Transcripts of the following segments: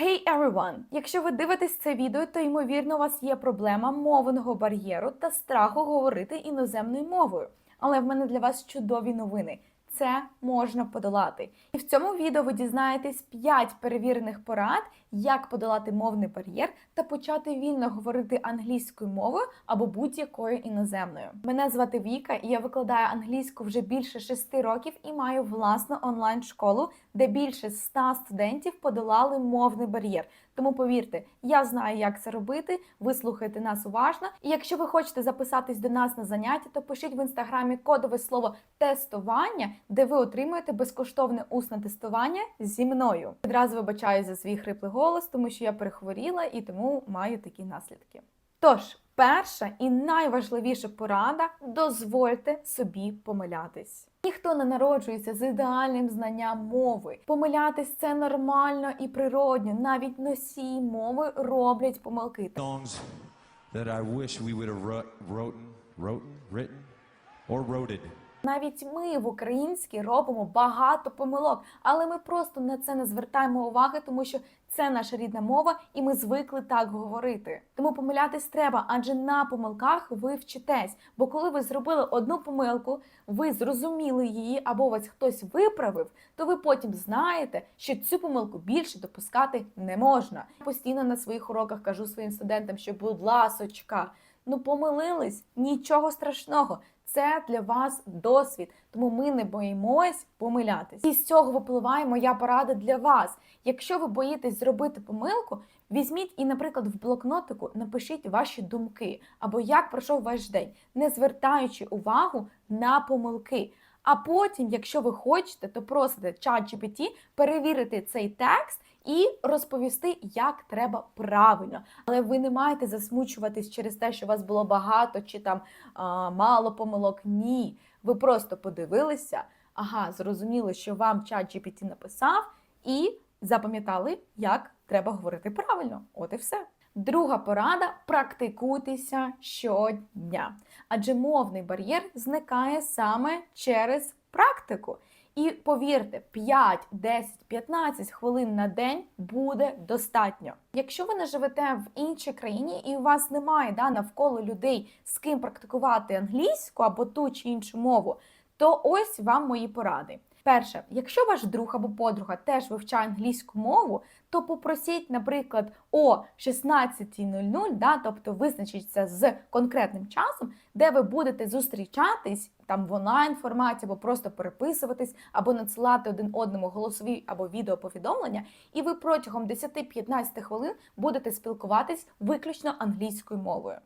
Hey everyone! Якщо ви дивитесь це відео, то ймовірно у вас є проблема мовного бар'єру та страху говорити іноземною мовою. Але в мене для вас чудові новини. Це можна подолати. І в цьому відео ви дізнаєтесь 5 перевірених порад, як подолати мовний бар'єр та почати вільно говорити англійською мовою або будь-якою іноземною. Мене звати Віка, і я викладаю англійську вже більше 6 років і маю власну онлайн-школу, де більше 100 студентів подолали мовний бар'єр. Тому повірте, я знаю, як це робити. Ви слухаєте нас уважно. І якщо ви хочете записатись до нас на заняття, то пишіть в інстаграмі кодове слово тестування, де ви отримуєте безкоштовне усне тестування зі мною. Відразу вибачаю за свій хриплий голос, тому що я перехворіла і тому маю такі наслідки. Тож, перша і найважливіша порада дозвольте собі помилятись. Ніхто не народжується з ідеальним знанням мови. Помилятись це нормально і природньо. Навіть носії мови роблять помилки. that I wish we would have wrote, wrote, written, or wrote Навіть ми в українській робимо багато помилок, але ми просто на це не звертаємо уваги, тому що це наша рідна мова, і ми звикли так говорити. Тому помилятись треба, адже на помилках ви вчитесь. Бо коли ви зробили одну помилку, ви зрозуміли її, або вас хтось виправив, то ви потім знаєте, що цю помилку більше допускати не можна. Постійно на своїх уроках кажу своїм студентам, що будь ласочка, ну помилились, нічого страшного. Це для вас досвід, тому ми не боїмось помилятись. І з цього випливає моя порада для вас. Якщо ви боїтесь зробити помилку, візьміть і, наприклад, в блокнотику напишіть ваші думки або як пройшов ваш день, не звертаючи увагу на помилки. А потім, якщо ви хочете, то просите ChatGPT перевірити цей текст і розповісти, як треба правильно. Але ви не маєте засмучуватись через те, що у вас було багато чи там а, мало помилок. Ні. Ви просто подивилися, ага, зрозуміли, що вам ChatGPT написав, і запам'ятали, як треба говорити правильно. От і все. Друга порада практикуйтеся щодня. Адже мовний бар'єр зникає саме через практику. І повірте, 5, 10, 15 хвилин на день буде достатньо. Якщо ви не живете в іншій країні і у вас немає да, навколо людей з ким практикувати англійську або ту чи іншу мову, то ось вам мої поради. Перше, якщо ваш друг або подруга теж вивчає англійську мову, то попросіть, наприклад, о 16.00, да, тобто визначіться з конкретним часом, де ви будете зустрічатись там в онлайн форматі, або просто переписуватись, або надсилати один одному голосові або відеоповідомлення, і ви протягом 10-15 хвилин будете спілкуватись виключно англійською мовою.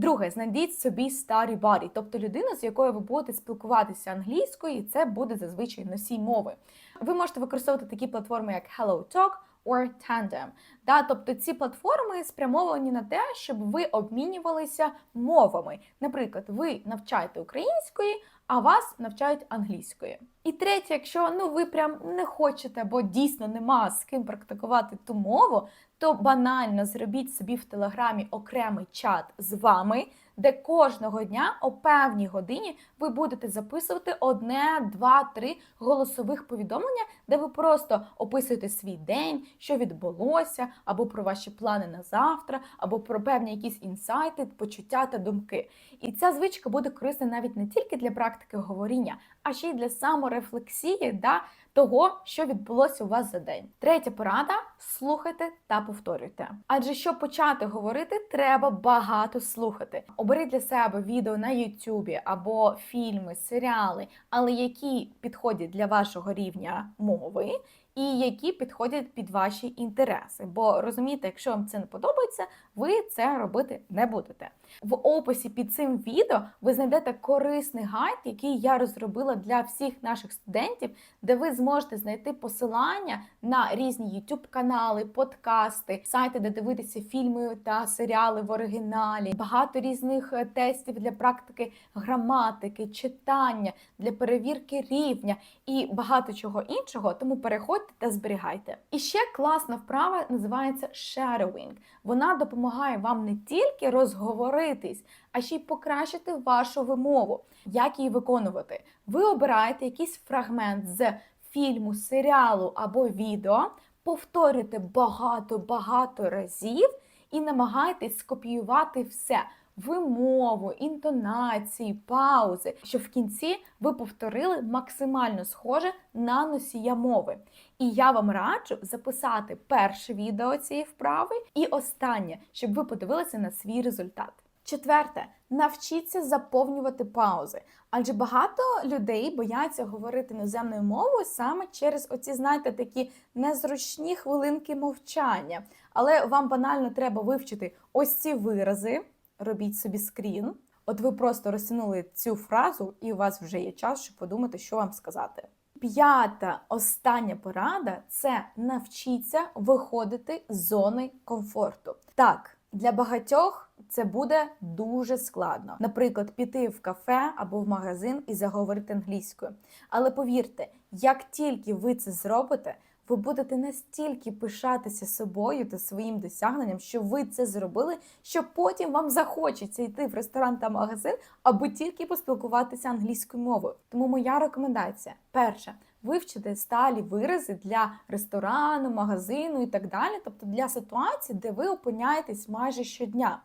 Друге, знайдіть собі study buddy, тобто людину, з якою ви будете спілкуватися англійською, і це буде зазвичай носій мови. Ви можете використовувати такі платформи, як HelloTalk or Tandem. Да, тобто ці платформи спрямовані на те, щоб ви обмінювалися мовами. Наприклад, ви навчаєте української, а вас навчають англійської. І третє, якщо ну ви прям не хочете, бо дійсно нема з ким практикувати ту мову, то банально зробіть собі в телеграмі окремий чат з вами, де кожного дня о певній годині ви будете записувати одне, два, три голосових повідомлення, де ви просто описуєте свій день, що відбулося, або про ваші плани на завтра, або про певні якісь інсайти, почуття та думки. І ця звичка буде корисна навіть не тільки для практики говоріння, а ще й для саморефлексії да, того, що відбулося у вас за день. Третя порада: слухайте та повторюйте. Адже щоб почати говорити, треба багато слухати. Оберіть для себе відео на Ютубі або фільми, серіали, але які підходять для вашого рівня мови. І які підходять під ваші інтереси. Бо розумієте, якщо вам це не подобається, ви це робити не будете. В описі під цим відео ви знайдете корисний гайд, який я розробила для всіх наших студентів, де ви зможете знайти посилання на різні youtube канали, подкасти, сайти, де дивитися фільми та серіали в оригіналі, багато різних е, тестів для практики граматики, читання, для перевірки рівня і багато чого іншого. Тому переходьте та зберігайте. І ще класна вправа називається shadowing. Вона допомагає вам не тільки розговоритись, а ще й покращити вашу вимову. Як її виконувати? Ви обираєте якийсь фрагмент з фільму, серіалу або відео, Повторюйте багато-багато разів і намагайтесь скопіювати все. Вимову, інтонації, паузи, щоб в кінці ви повторили максимально схоже на носія мови. І я вам раджу записати перше відео цієї вправи і останнє, щоб ви подивилися на свій результат. Четверте, навчіться заповнювати паузи. Адже багато людей бояться говорити іноземною мовою саме через оці, знаєте, такі незручні хвилинки мовчання. Але вам банально треба вивчити ось ці вирази. Робіть собі скрін. От ви просто розтягнули цю фразу, і у вас вже є час, щоб подумати, що вам сказати. П'ята остання порада це навчіться виходити з зони комфорту. Так, для багатьох це буде дуже складно. Наприклад, піти в кафе або в магазин і заговорити англійською. Але повірте, як тільки ви це зробите, ви будете настільки пишатися собою та своїм досягненням, що ви це зробили, що потім вам захочеться йти в ресторан та магазин, аби тільки поспілкуватися англійською мовою. Тому моя рекомендація: перше. Вивчити сталі вирази для ресторану, магазину і так далі, тобто для ситуацій, де ви опиняєтесь майже щодня.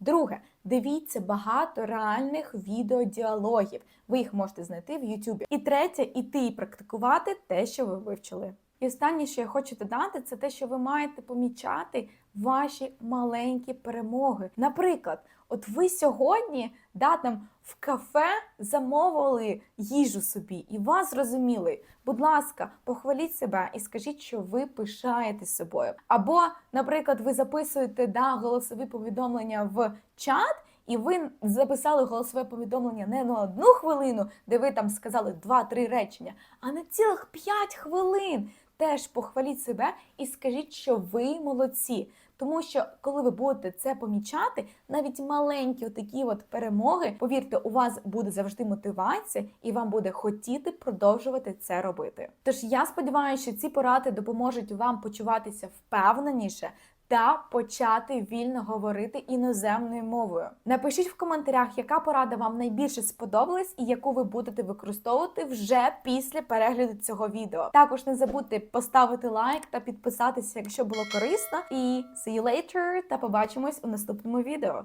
Друге, дивіться багато реальних відеодіалогів. Ви їх можете знайти в YouTube. І третє, іти і практикувати те, що ви вивчили. І останнє, що я хочу додати, це те, що ви маєте помічати ваші маленькі перемоги. Наприклад, от ви сьогодні да, там, в кафе замовили їжу собі, і вас зрозуміли. Будь ласка, похваліть себе і скажіть, що ви пишаєтесь собою. Або, наприклад, ви записуєте да, голосові повідомлення в чат. І ви записали голосове повідомлення не на одну хвилину, де ви там сказали 2-3 речення, а на цілих 5 хвилин. Теж похваліть себе і скажіть, що ви молодці. Тому що коли ви будете це помічати, навіть маленькі такі от перемоги, повірте, у вас буде завжди мотивація, і вам буде хотіти продовжувати це робити. Тож я сподіваюся, що ці поради допоможуть вам почуватися впевненіше. Та почати вільно говорити іноземною мовою. Напишіть в коментарях, яка порада вам найбільше сподобалась і яку ви будете використовувати вже після перегляду цього відео. Також не забудьте поставити лайк та підписатися, якщо було корисно. І see you later, та побачимось у наступному відео.